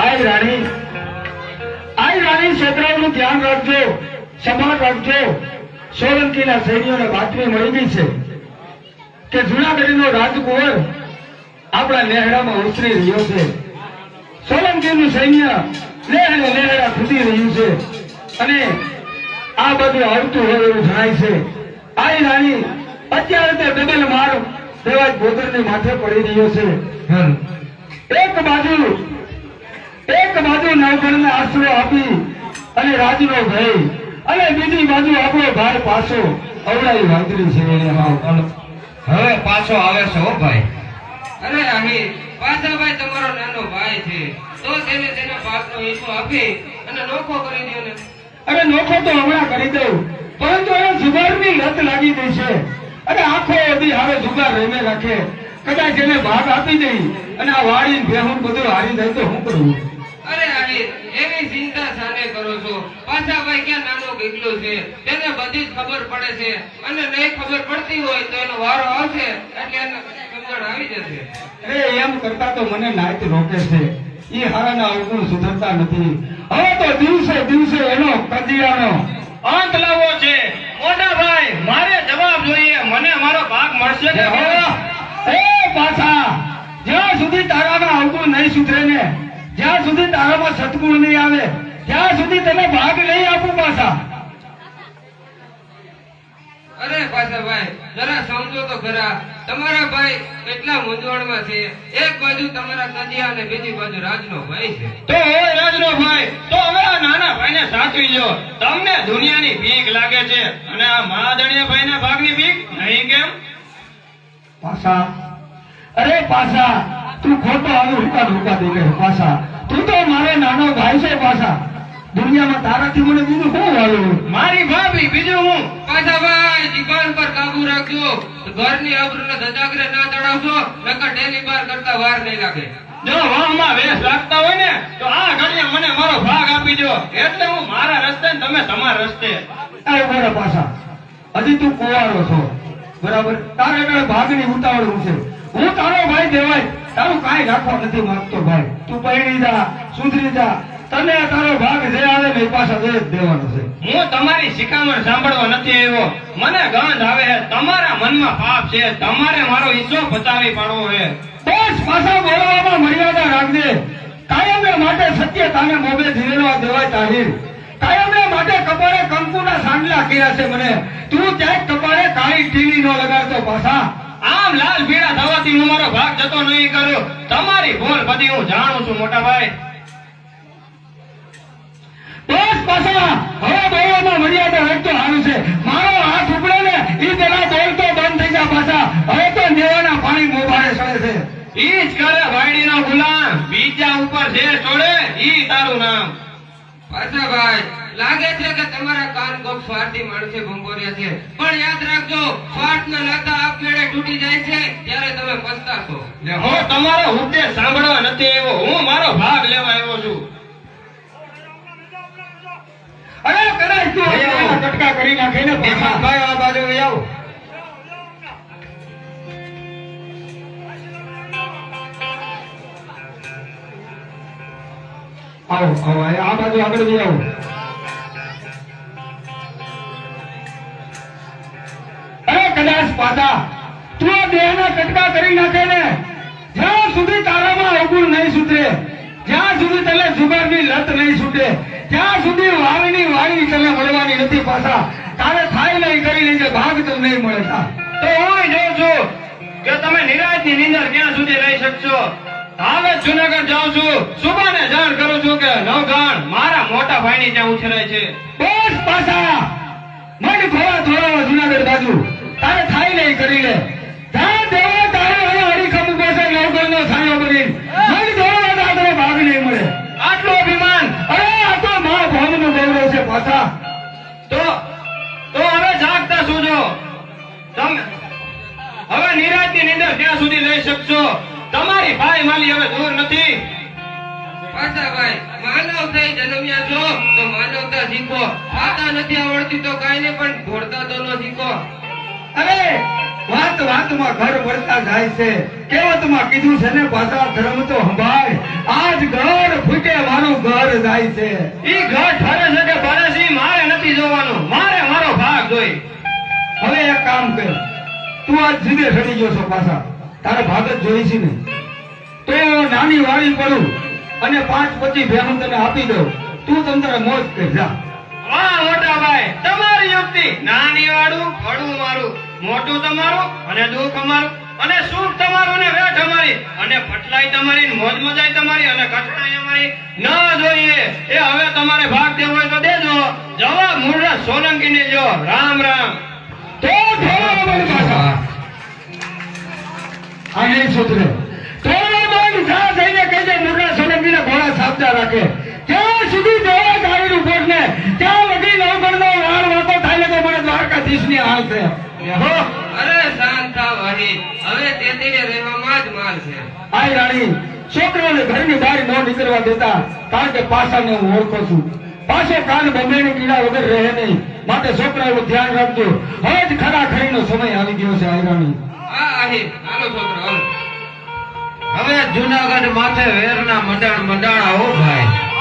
આય રાણી આય રાણી છોકરાઓનું ધ્યાન રાખજો સંભાળ રાખજો. સોલંકીના સૈન્યોને બાતમી મળી ગઈ છે કે જુનાગઢનો રાજકુંવર આપણા લેહડામાં ઉતરી રહ્યો છે. સોલંકીનું સૈન્ય લેહડે લેહડા ફૂટી રહ્યું છે અને આ બધું આવતું હોય એવું જણાય છે. આય રાણી અત્યારે તે ડબલ માર દેવાજ ગોદરની માથે પડી રહ્યો છે. એક બાજુ એક બાજુ નવગણને આશરો આપી અને રાજનો ભય. અને બીજી બાજુ આપણો ભાર પાછો અવળાઈ વાંદરી છે. હવે પાછો આવે છે હો ભાઈ. અરે આહિર પાછાભાઈ તમારો નાનો ભાઈ છે. તો તેને તેના ભાગનો હિસ્સો આપી અને નોખો કરી દો ને. અરે નોખો તો હમણાં કરી દઉં પરંતુ એને જુગારની લત લાગી ગઈ છે. અને આખો દી હવે જુગાર રહીને રાખે. કદાચ એને ભાગ આપી દઈ અને આ વાળી ભેહું બધું હારી જાય તો શું કરવું અરે આહિર એવી ચિંતા સાને છો ક્યાં નાનો ગીગલો છે? તેને બધી જ ખબર પડે છે. અને નહીં ખબર પડતી હોય તો એનો વારો આવશે એટલે એને સમજણ આવી જશે. અરે એમ કરતા તો મને નાયત રોકે છે. એ હારાના અવગુણ સુધરતા નથી. હવે તો દિવસે દિવસે એનો કજિયાનો અંત લાવવો છે. મોટા ભાઈ મારે જવાબ જોઈએ. મને મારો ભાગ મળશે કે? એ પાછા જ્યાં સુધી તારાના અવગુણ નહીં સુધરે ને જ્યાં સુધી તારામાં સદગુણ નહીં આવે ત્યાં સુધી તમે ભાગ નહીં આપો પાછા. અરે પાછા ભાઈ જરા સમજો તો ખરા. તમારા ભાઈ કેટલા મૂંઝવણમાં છે. એક બાજુ તમારા કજિયા અને બીજી બાજુ રાજનો ભાઈ છે. તો હોય રાજનો ભાઈ તો હવે આ નાના ભાઈને સાચવી લો તમને દુનિયાની બીક લાગે છે અને આ મહાદણીય ભાઈના ભાગની બીક નહીં કેમ? પાછા. અરે પાછા. તું ખોટો આવું હુકા હુકા દે પાછા. તું તો મારે નાનો ભાઈ છે પાછા. દુનિયામાં તારાથી મને બીજું શું વાલું? મારી ભાભી બીજું હું? પાછા ભાઈ જીવન પર કાબુ રાખજો. ઘરની અબ્રુને ધજાગરે ના ચડાવશો નકર ડેલી બાર કરતા વાર નહીં લાગે. જો વાહમાં વેસ લાગતા હોય ને તો આ ઘડીએ મને મારો ભાગ આપી દો એટલે હું મારા રસ્તે ને તમે તમારા રસ્તે. આ મારા પાછા. હજી તું કુવારો છો. બરાબર? તારે આગળ ભાગની ઉતાવળ છે. હું તારો ભાઈ દેવાય તારું કાંઈ રાખવા નથી માંગતો ભાઈ. તું પૈણી જા સુધરી જા. તને તારો ભાગ જે આવે ને પાછા દે જ દેવાનો છે. હું તમારી શિખામણ સાંભળવા નથી આવ્યો. મને ગંધ આવે છે. તમારા મનમાં પાપ છે. તમારે મારો હિસ્સો બચાવી પાડવો છે. બસ પાછા બોલવામાં મર્યાદા રાખજે. કાયમે માટે સત્ય તાને મોબે જીવેલો દેવાય તાહીર. કાયમે માટે કપાળે કંકુના સાંડલા કર્યા છે મને. તું ક્યાંક કપાળે કાળી ટીવી નો લગાડતો પાછા. આમ લાલ પીળા થવાથી હું મારો ભાગ જતો નહીં કર્યો તમારી ભૂલ બધી હું જાણું છું મોટા ભાઈ પાછા હવે બોલવામાં મર્યાદા રાખતો સારું છે. મારો હાથ ઉપડે ને ઈ પેલા બોલતો બંધ થઈ જા પાછા. હવે તો દેવાના પાણી મોભારે સડે છે. ઈ જ કરે વાયડીનો ગુલામ. બીજા ઉપર જે છોડે ઈ તારું નામ. પાછા ભાઈ લાગે છે કે તમારા કાન કોક સ્વાર્થી માણસે ભંગોર્યા છે. પણ યાદ રાખજો નાતા આપમેળે તૂટી જાય છે ત્યારે તમે પસ્તાશો. ને હું તમારો ઉપદેશ સાંભળવા નથી આવ્યો. હું મારો ભાગ લેવા આવ્યો છું અરે કદાચ તું અહીંયા કટકા કરી નાખે ને ભાઈ આ આવો. આવો આવો, આ બાજુ આગળ જઈ આવો. અરે કદાચ પાતા તું આ દેહના કટકા કરી નાખે ને જ્યાં સુધી તારામાં અવગુણ નહીં સુધરે જ્યાં સુધી તને જુગારની લત નહીં છૂટે, ત્યાં સુધી વાવીની વાળી તને મળવાની નથી પાછા. તારે થાય નહીં કરી લેજે ભાગ તો નહીં મળે તો હું જોઉં છું કે તમે નિરાશની નિંદર ક્યાં સુધી રહી શકશો? હવે જુનાગઢ જાઉં છું. સુબાને જાણ કરું છું કે નવઘાણ મારા મોટા ભાઈની ત્યાં ઉછરાય છે. બસ પાછા. મન થોડા ધોરાવા જુનાગઢ બાજુ. તારે થાય નહીં કરી લે હવે નિરાશની નિંદર ક્યાં સુધી લઈ શકશો? તમારી ભાઈ માલી હવે દૂર નથી. પાછા માનવ થઈ જન્મ્યા છો તો માનવતા શીખો. ખાતા નથી આવડતી તો કાંઈ નહીં પણ ઘોડતા તો ન શીખો. અરે વાત વાતમાં ઘર વળતા જાય છે. કહેવતમાં કીધું છે ને પાછા ધર્મ તો આજ ઘર ફૂટે મારું ઘર જાય છે. ઈ ઘર ઠરે છે કે છે મારે નથી જોવાનું. મારે કામ કર. તું આજ જીદે ચડી ગયો છો પાછા. તારે ભાગત જોઈ છે ને. તો નાની વાળી પડું અને પાંચ પચીસ ભેહું તને આપી દઉં. તું તંત્ર મોજ કર જા. વાહ મોટા ભાઈ. તમારી યુક્તિ. નાની વાળું વડું મારું. મોટું તમારું અને દુઃખ અમારું. અને સુખ તમારું ને વેઠ અમારી. અને ફટલાઈ તમારી મોજ મજાઈ તમારી અને કઠણાઈ અમારી. ન જોઈએ. એ હવે તમારે ભાગ દેવો હોય તો દેજો. જવાબ મૂળરાજ સોલંકી ને જો. રામ રામ. તો બંધ પાછા આ નહીં સુધરે ઢોળો બંધ જા જઈને કહેજે મુરલા સોલંકીને ઘોડા સાબદા રાખે. ત્યાં સુધી ઢોળા ગાડીનું પોટ ને ત્યાં લગી નવગણનો વાળ વાતો થાય તો મને દ્વારકાધીશની હાલ છે. અરે શાંત થાવ હરી હવે તેદીને રહેવામાં જ માલ છે. આય રાણી છોકરાઓને ઘરની બહાર ન નીકળવા દેતા કારણ કે પાસાને હું ઓળખું છું. પાછો કાન કીડા વગર રહે નહીં. માટે છોકરાઓનું ધ્યાન રાખજો. હવે જ ખરા ખરીનો સમય આવી ગયો છે આય હવે જુનાગઢ માથે વેરના મંડાણ મંડાણા હો ભાઈ.